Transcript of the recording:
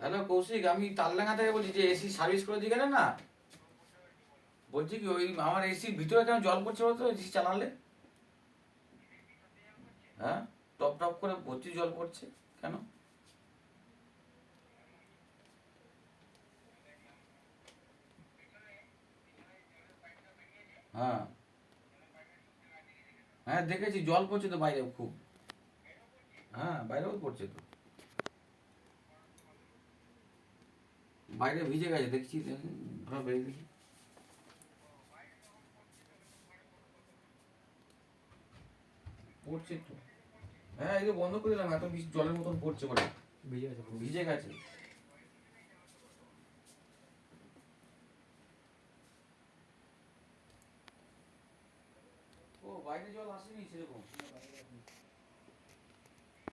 Hello, Kaushik, আমি তালডাঙ্গা থেকে বলছি যে এসি সার্ভিস করে দিই কেন না? বলছি কি, ওই আমার এসির ভিতরে কেন জল পড়ছে বলতো? এসি চালালে? হ্যাঁ? টপ টপ করে ভর্তি জল পড়ছে কেন? হ্যাঁ। হ্যাঁ দেখেছি, জল পড়ছে তো বাইরে খুব। হ্যাঁ বাইরেও পড়ছে তো। বাইরে ভিজে গেছে দেখছি ভালো বেরিয়ে দেখি পড়ছে তো হ্যাঁ এই যে বন্ধ করে দিলাম এত জলের মতন পড়ছে বলে ভিজে গেছে। ভিজে গেছে। ও বাইরে জল আসেনি সেরকম।